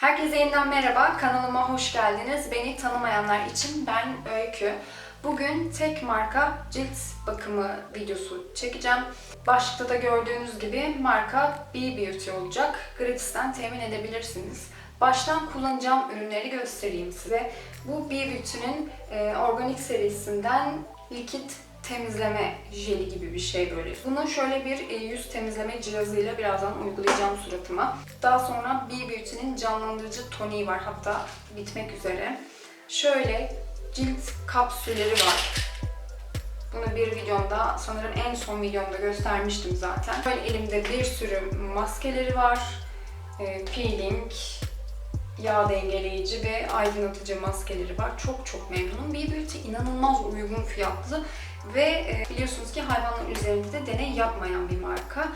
Herkese yeniden merhaba, kanalıma hoş geldiniz. Beni tanımayanlar için ben Öykü. Bugün tek marka cilt bakımı videosu çekeceğim. Başlıkta da gördüğünüz gibi marka B Beauty olacak. Gratis'ten temin edebilirsiniz. Baştan kullanacağım ürünleri göstereyim size. Bu B Beauty'nin e, organik serisinden likit temizleme jeli gibi bir şey böyle. Bunu şöyle bir e, yüz temizleme cihazıyla birazdan uygulayacağım suratıma. Daha sonra B Beauty'nin canlandırıcı toniği var hatta bitmek üzere. Şöyle cilt kapsülleri var. Bunu bir videomda, sanırım en son videomda göstermiştim zaten. Böyle elimde bir sürü maskeleri var. E, peeling, yağ dengeleyici ve aydınlatıcı maskeleri var. Çok çok memnunum. B Beauty inanılmaz uygun fiyatlı ve e, biliyorsunuz ki hayvanların üzerinde de deney yapmayan bir marka.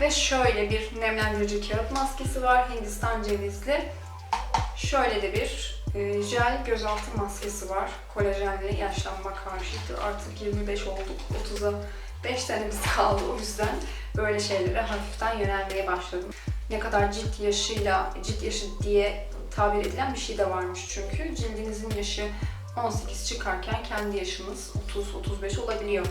Ve şöyle bir nemlendirici kağıt maskesi var. Hindistan cevizli. Şöyle de bir e, jel gözaltı maskesi var. Kolajenli yaşlanma karşıtı. Artık 25 olduk. 30'a 5 senemiz kaldı. O yüzden böyle şeylere hafiften yönelmeye başladım. Ne kadar cilt yaşıyla, cilt yaşı diye tabir edilen bir şey de varmış çünkü. Cildinizin yaşı 18 çıkarken kendi yaşınız 30-35 olabiliyor.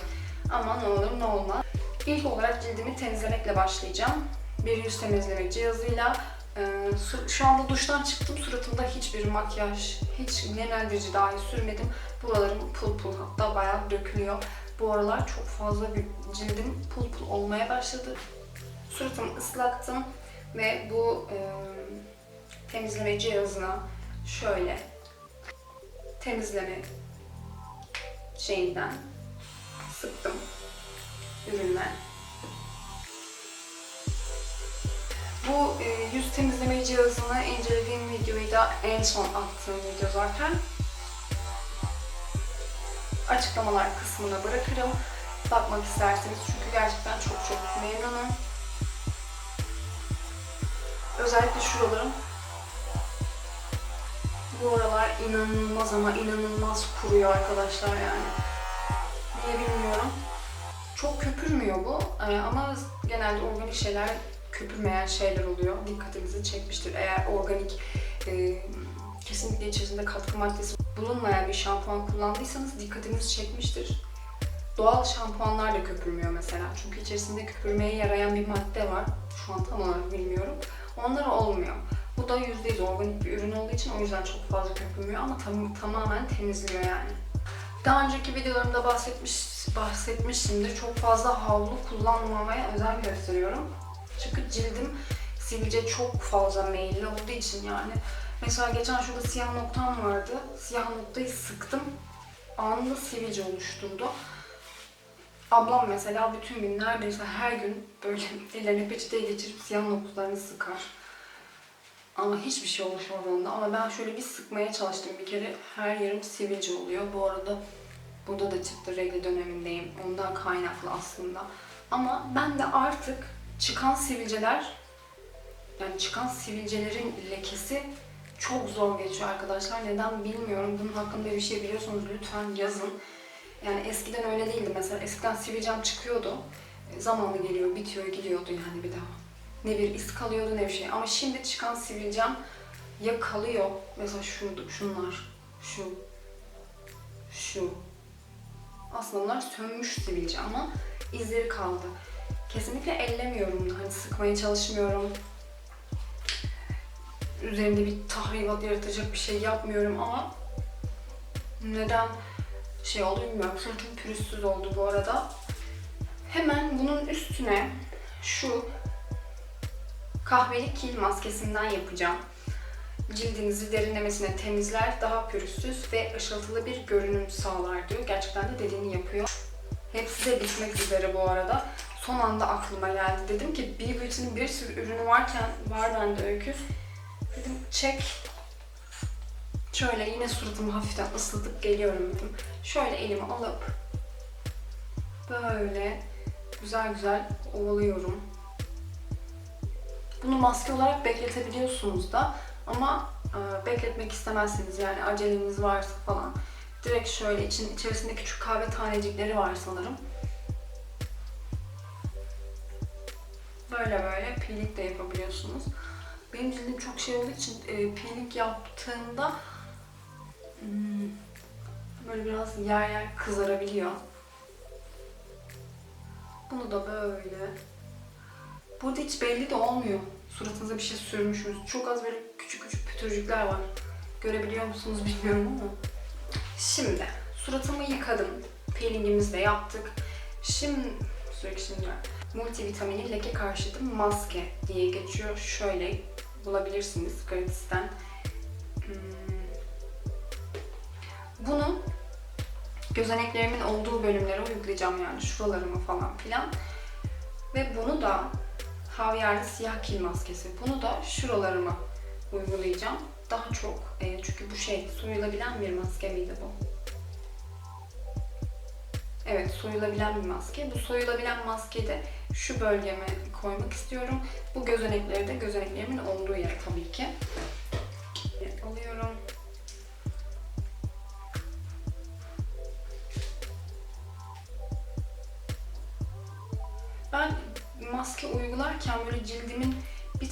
Ama ne olur ne olmaz. İlk olarak cildimi temizlemekle başlayacağım. Bir yüz temizleme cihazıyla. Ee, Şu anda duştan çıktım. Suratımda hiçbir makyaj, hiç nemlendirici dahi sürmedim. Buralarım pul pul hatta bayağı dökülüyor. Bu aralar çok fazla bir cildim pul pul olmaya başladı. Suratımı ıslattım ve bu e, temizleme cihazına şöyle temizleme şeyinden sıktım ürünler. Bu e, yüz temizleme cihazını incelediğim videoyu da en son attığım video zaten. Açıklamalar kısmına bırakırım. Bakmak isterseniz çünkü gerçekten çok çok memnunum. Özellikle şuralarım bu aralar inanılmaz ama inanılmaz kuruyor arkadaşlar yani. Niye bilmiyorum. Çok köpürmüyor bu Ee, ama genelde organik şeyler köpürmeyen şeyler oluyor. Dikkatinizi çekmiştir. Eğer organik e, kesinlikle içerisinde katkı maddesi bulunmayan bir şampuan kullandıysanız dikkatinizi çekmiştir. Doğal şampuanlar da köpürmüyor mesela. Çünkü içerisinde köpürmeye yarayan bir madde var. Şu an tam olarak bilmiyorum. Onlar olmuyor. Bu da %100 organik bir ürün olduğu için o yüzden çok fazla köpürmüyor ama tam, tamamen temizliyor yani. Daha önceki videolarımda bahsetmiş bahsetmişimdir. Çok fazla havlu kullanmamaya özen gösteriyorum. Çünkü cildim sivilce çok fazla meyilli olduğu için yani. Mesela geçen şurada siyah noktam vardı. Siyah noktayı sıktım. Anında sivilce oluşturdu. Ablam mesela bütün gün neredeyse her gün böyle ellerini peçeteye geçirip siyah noktalarını sıkar. Ama hiçbir şey oluşmadı onda. Ama ben şöyle bir sıkmaya çalıştım bir kere. Her yerim sivilce oluyor. Bu arada burada da çıktı regl dönemindeyim. Ondan kaynaklı aslında. Ama ben de artık çıkan sivilceler yani çıkan sivilcelerin lekesi çok zor geçiyor arkadaşlar. Neden bilmiyorum. Bunun hakkında bir şey biliyorsanız lütfen yazın. Yani eskiden öyle değildi mesela. Eskiden sivilcem çıkıyordu. E, Zamanı geliyor, bitiyor, gidiyordu yani bir daha. Ne bir iz kalıyordu ne bir şey. Ama şimdi çıkan sivilcem ya kalıyor. Mesela şu, şunlar, şu, şu. Aslında bunlar sönmüş sivilce ama izleri kaldı. Kesinlikle ellemiyorum. Hani sıkmaya çalışmıyorum. Üzerinde bir tahribat yaratacak bir şey yapmıyorum ama neden şey oldu bilmiyorum. Sırtım pürüzsüz oldu bu arada. Hemen bunun üstüne şu kahveli kil maskesinden yapacağım. Cildinizi derinlemesine temizler, daha pürüzsüz ve ışıltılı bir görünüm sağlar diyor. Gerçekten de dediğini yapıyor. Hepsi de bitmek üzere bu arada. Son anda aklıma geldi. Dedim ki B Beauty'nin bir sürü ürünü varken var bende öykü. Dedim çek. Şöyle yine suratımı hafiften ıslatıp geliyorum dedim. Şöyle elimi alıp böyle güzel güzel ovalıyorum. Bunu maske olarak bekletebiliyorsunuz da ama e, bekletmek istemezseniz yani aceleniz varsa falan direkt şöyle için içerisinde küçük kahve tanecikleri var sanırım. Böyle böyle peeling de yapabiliyorsunuz. benim cildim çok şey olduğu için e, peeling yaptığımda hmm, böyle biraz yer yer kızarabiliyor. Bunu da böyle. Burada hiç belli de olmuyor. Suratınıza bir şey sürmüşsünüz. Çok az böyle küçük küçük pütürcükler var. Görebiliyor musunuz bilmiyorum ama. Şimdi suratımı yıkadım. Peelingimizi de yaptık. Şimdi sürekli şimdi multivitamini leke karşıtı maske diye geçiyor. Şöyle bulabilirsiniz gratisten. Hmm. Bunu gözeneklerimin olduğu bölümlere uygulayacağım yani şuralarımı falan filan. Ve bunu da havyarlı siyah kil maskesi. Bunu da şuralarıma uygulayacağım. Daha çok e, çünkü bu şey soyulabilen bir maske miydi bu? Evet soyulabilen bir maske. Bu soyulabilen maskeyi de şu bölgeme koymak istiyorum. Bu gözenekleri de gözeneklerimin olduğu yer tabii ki. Alıyorum.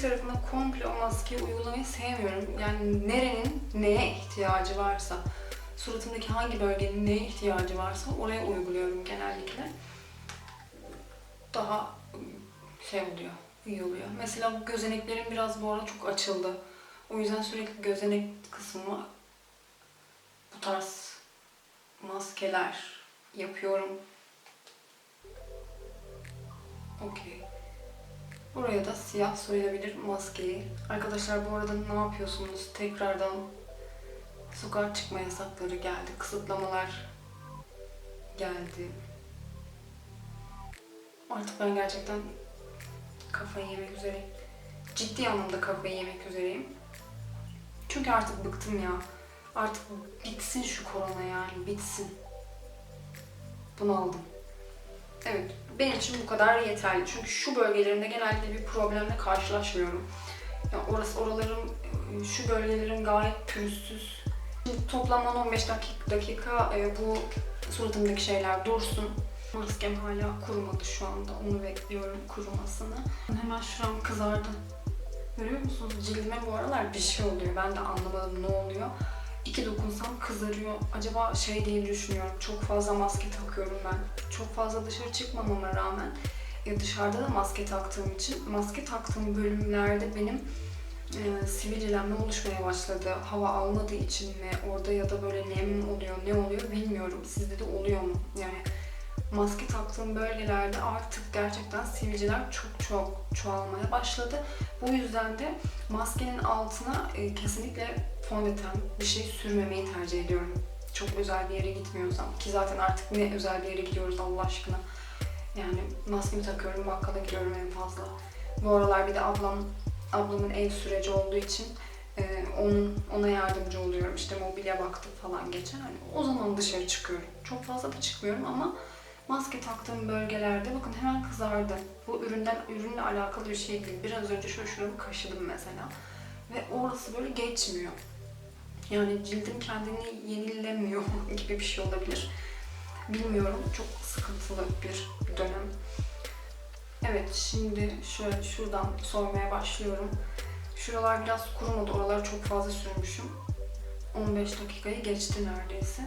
Bir tarafına komple o maskeyi uygulamayı sevmiyorum. Yani nerenin neye ihtiyacı varsa, suratımdaki hangi bölgenin neye ihtiyacı varsa oraya uyguluyorum genellikle. Daha şey oluyor, iyi oluyor. Mesela bu gözeneklerim biraz bu ara çok açıldı. O yüzden sürekli gözenek kısmıma bu tarz maskeler yapıyorum. Okey. Buraya da siyah soyulabilir maskeyi. Arkadaşlar bu arada ne yapıyorsunuz? Tekrardan sokağa çıkma yasakları geldi. Kısıtlamalar geldi. Artık ben gerçekten kafayı yemek üzereyim. Ciddi anlamda kafayı yemek üzereyim. Çünkü artık bıktım ya. Artık bitsin şu korona yani bitsin. Bunu aldım. Evet, benim için bu kadar yeterli. Çünkü şu bölgelerimde genelde bir problemle karşılaşmıyorum. Yani orası, oralarım, şu bölgelerim gayet pürüzsüz. Şimdi toplam 10-15 dakika, dakika e, bu suratımdaki şeyler dursun. Maskem hala kurumadı şu anda. Onu bekliyorum kurumasını. Hemen şuram kızardı. Görüyor musunuz? Cildime bu aralar bir şey oluyor. Ben de anlamadım ne oluyor. İki dokunsam kızarıyor. Acaba şey diye düşünüyorum. Çok fazla maske takıyorum ben. Çok fazla dışarı çıkmamama rağmen e, dışarıda da maske taktığım için maske taktığım bölümlerde benim e, sivilcelenme oluşmaya başladı. Hava almadığı için mi orada ya da böyle nem oluyor ne oluyor bilmiyorum. Sizde de oluyor mu? Yani maske taktığım bölgelerde artık gerçekten sivilceler çok çok çoğalmaya başladı. Bu yüzden de maskenin altına e, kesinlikle fondöten bir şey sürmemeyi tercih ediyorum. Çok özel bir yere gitmiyorsam ki zaten artık ne özel bir yere gidiyoruz Allah aşkına. Yani maskemi takıyorum, bakkala gidiyorum en fazla. Bu aralar bir de ablam ablamın ev süreci olduğu için e, onun ona yardımcı oluyorum. İşte mobilya baktım falan geçen. Hani o zaman dışarı çıkıyorum. Çok fazla da çıkmıyorum ama maske taktığım bölgelerde bakın hemen kızardı. Bu üründen ürünle alakalı bir şey değil. Biraz önce şöyle şuramı kaşıdım mesela. Ve orası böyle geçmiyor. Yani cildim kendini yenilemiyor gibi bir şey olabilir. Bilmiyorum. Çok sıkıntılı bir dönem. Evet şimdi şöyle şuradan soymaya başlıyorum. Şuralar biraz kurumadı. Oraları çok fazla sürmüşüm. 15 dakikayı geçti neredeyse.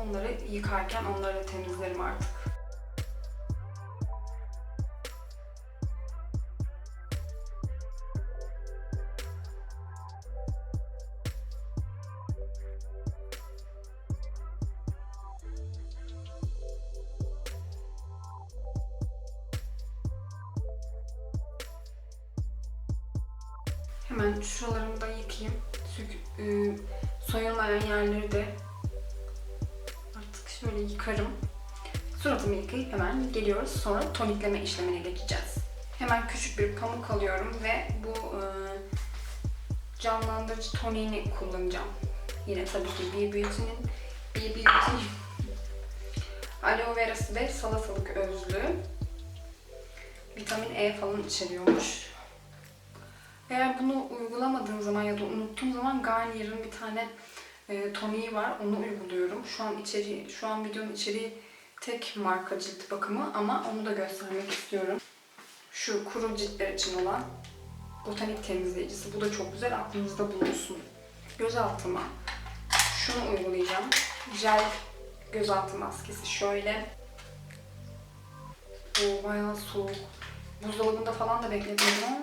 Onları yıkarken onları da temizlerim artık. Hemen şuralarımı da yıkayayım. E, soyulmayan yerleri de şöyle yıkarım. Suratımı yıkayıp hemen geliyoruz. Sonra tonikleme işlemine geçeceğiz. Hemen küçük bir pamuk alıyorum ve bu e, canlandırıcı toniğini kullanacağım. Yine tabii ki B Beauty'nin B Beauty aloe verası ve salatalık özlü. Vitamin E falan içeriyormuş. Eğer bunu uygulamadığım zaman ya da unuttuğum zaman Garnier'ın bir tane e, toniği var. Onu uyguluyorum. Şu an içeriği, şu an videonun içeriği tek marka cilt bakımı ama onu da göstermek istiyorum. Şu kuru ciltler için olan botanik temizleyicisi. Bu da çok güzel. Aklınızda bulunsun. Gözaltıma şunu uygulayacağım. Jel gözaltı maskesi şöyle. O bayağı soğuk. Buzdolabında falan da bekletmedim ama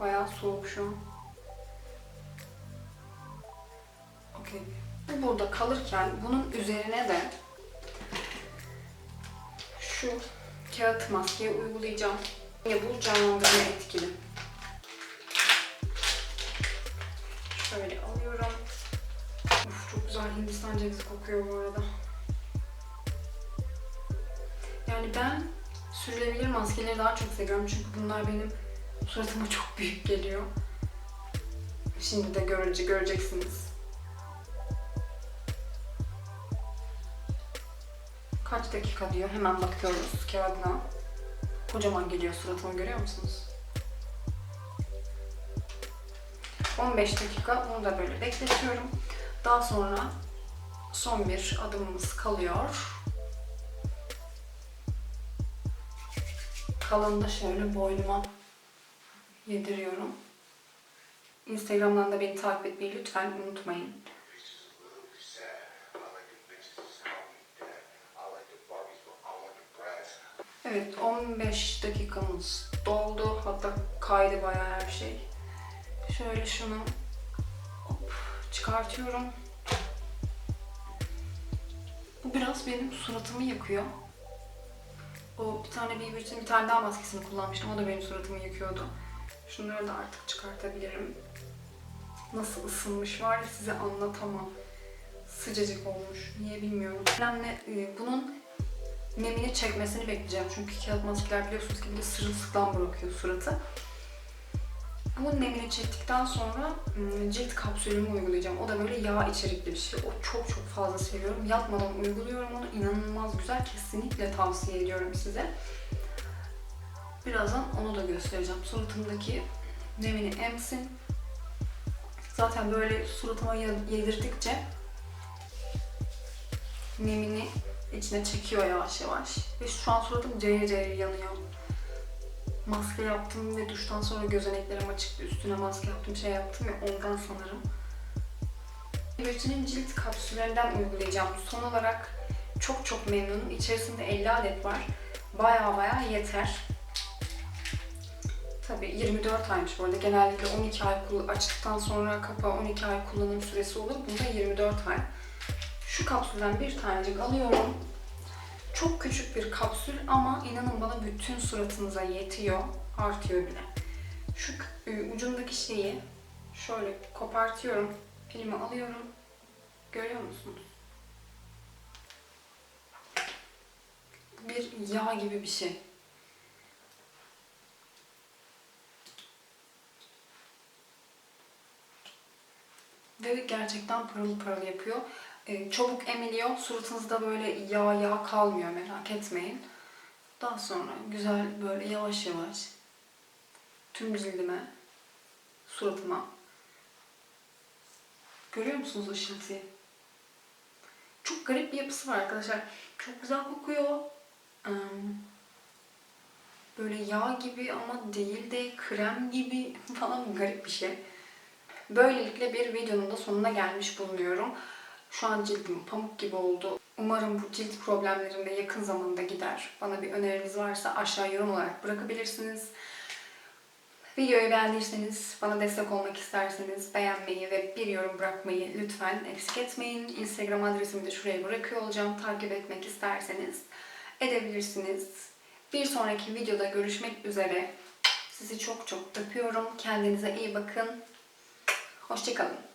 bayağı soğuk şu an. Okey. Bu burada kalırken bunun üzerine de şu kağıt maskeyi uygulayacağım. Yine bu canlandırma etkili. Şöyle alıyorum. Uf, çok güzel Hindistan cevizi kokuyor bu arada. Yani ben sürülebilir maskeleri daha çok seviyorum çünkü bunlar benim suratıma çok büyük geliyor. Şimdi de görece göreceksiniz. Kaç dakika diyor. Hemen bakıyoruz kağıdına. Kocaman geliyor suratıma görüyor musunuz? 15 dakika bunu da böyle bekletiyorum. Daha sonra son bir adımımız kalıyor. Kalanını da şöyle boynuma yediriyorum. Instagram'dan da beni takip etmeyi lütfen unutmayın. Evet 15 dakikamız doldu. Hatta kaydı bayağı her şey. Şöyle şunu hop, çıkartıyorum. Bu biraz benim suratımı yakıyor. O bir tane BB'nin bir tane daha maskesini kullanmıştım. O da benim suratımı yakıyordu. Şunları da artık çıkartabilirim. Nasıl ısınmış var size anlatamam. Sıcacık olmuş. Niye bilmiyorum. De, e, bunun nemini çekmesini bekleyeceğim. Çünkü kağıt maskeler biliyorsunuz ki bir de sırılsıklam bırakıyor suratı. Bu nemini çektikten sonra ım, cilt kapsülümü uygulayacağım. O da böyle yağ içerikli bir şey. O çok çok fazla seviyorum. Yatmadan uyguluyorum onu. İnanılmaz güzel. Kesinlikle tavsiye ediyorum size. Birazdan onu da göstereceğim. Suratımdaki nemini emsin. Zaten böyle suratıma yedirdikçe nemini içine çekiyor yavaş yavaş. Ve şu an suratım cayır cayır yanıyor. Maske yaptım ve duştan sonra gözeneklerim açıktı. Üstüne maske yaptım, şey yaptım ya ondan sanırım. Beauty'nin cilt kapsüllerinden uygulayacağım. Son olarak çok çok memnunum. İçerisinde 50 adet var. Baya baya yeter. Tabii 24 aymış bu arada. Genellikle 12 ay açtıktan sonra kapağı 12 ay kullanım süresi olur. Bunda 24 ay. Şu kapsülden bir tanecik alıyorum. Çok küçük bir kapsül ama inanın bana bütün suratınıza yetiyor. Artıyor bile. Şu e, ucundaki şeyi şöyle kopartıyorum. Elime alıyorum. Görüyor musunuz? Bir yağ gibi bir şey. Ve gerçekten pırıl pırıl yapıyor. Ee, çabuk emiliyor. Suratınızda böyle yağ yağ kalmıyor merak etmeyin. Daha sonra güzel böyle yavaş yavaş tüm cildime, suratıma görüyor musunuz ışıltıyı? Çok garip bir yapısı var arkadaşlar. Çok güzel kokuyor. Böyle yağ gibi ama değil de krem gibi falan garip bir şey. Böylelikle bir videonun da sonuna gelmiş bulunuyorum. Şu an cildim pamuk gibi oldu. Umarım bu cilt problemlerinde yakın zamanda gider. Bana bir öneriniz varsa aşağı yorum olarak bırakabilirsiniz. Videoyu beğendiyseniz, bana destek olmak isterseniz beğenmeyi ve bir yorum bırakmayı lütfen eksik etmeyin. Instagram adresimi de şuraya bırakıyor olacağım. Takip etmek isterseniz edebilirsiniz. Bir sonraki videoda görüşmek üzere. Sizi çok çok öpüyorum. Kendinize iyi bakın. Hoşçakalın.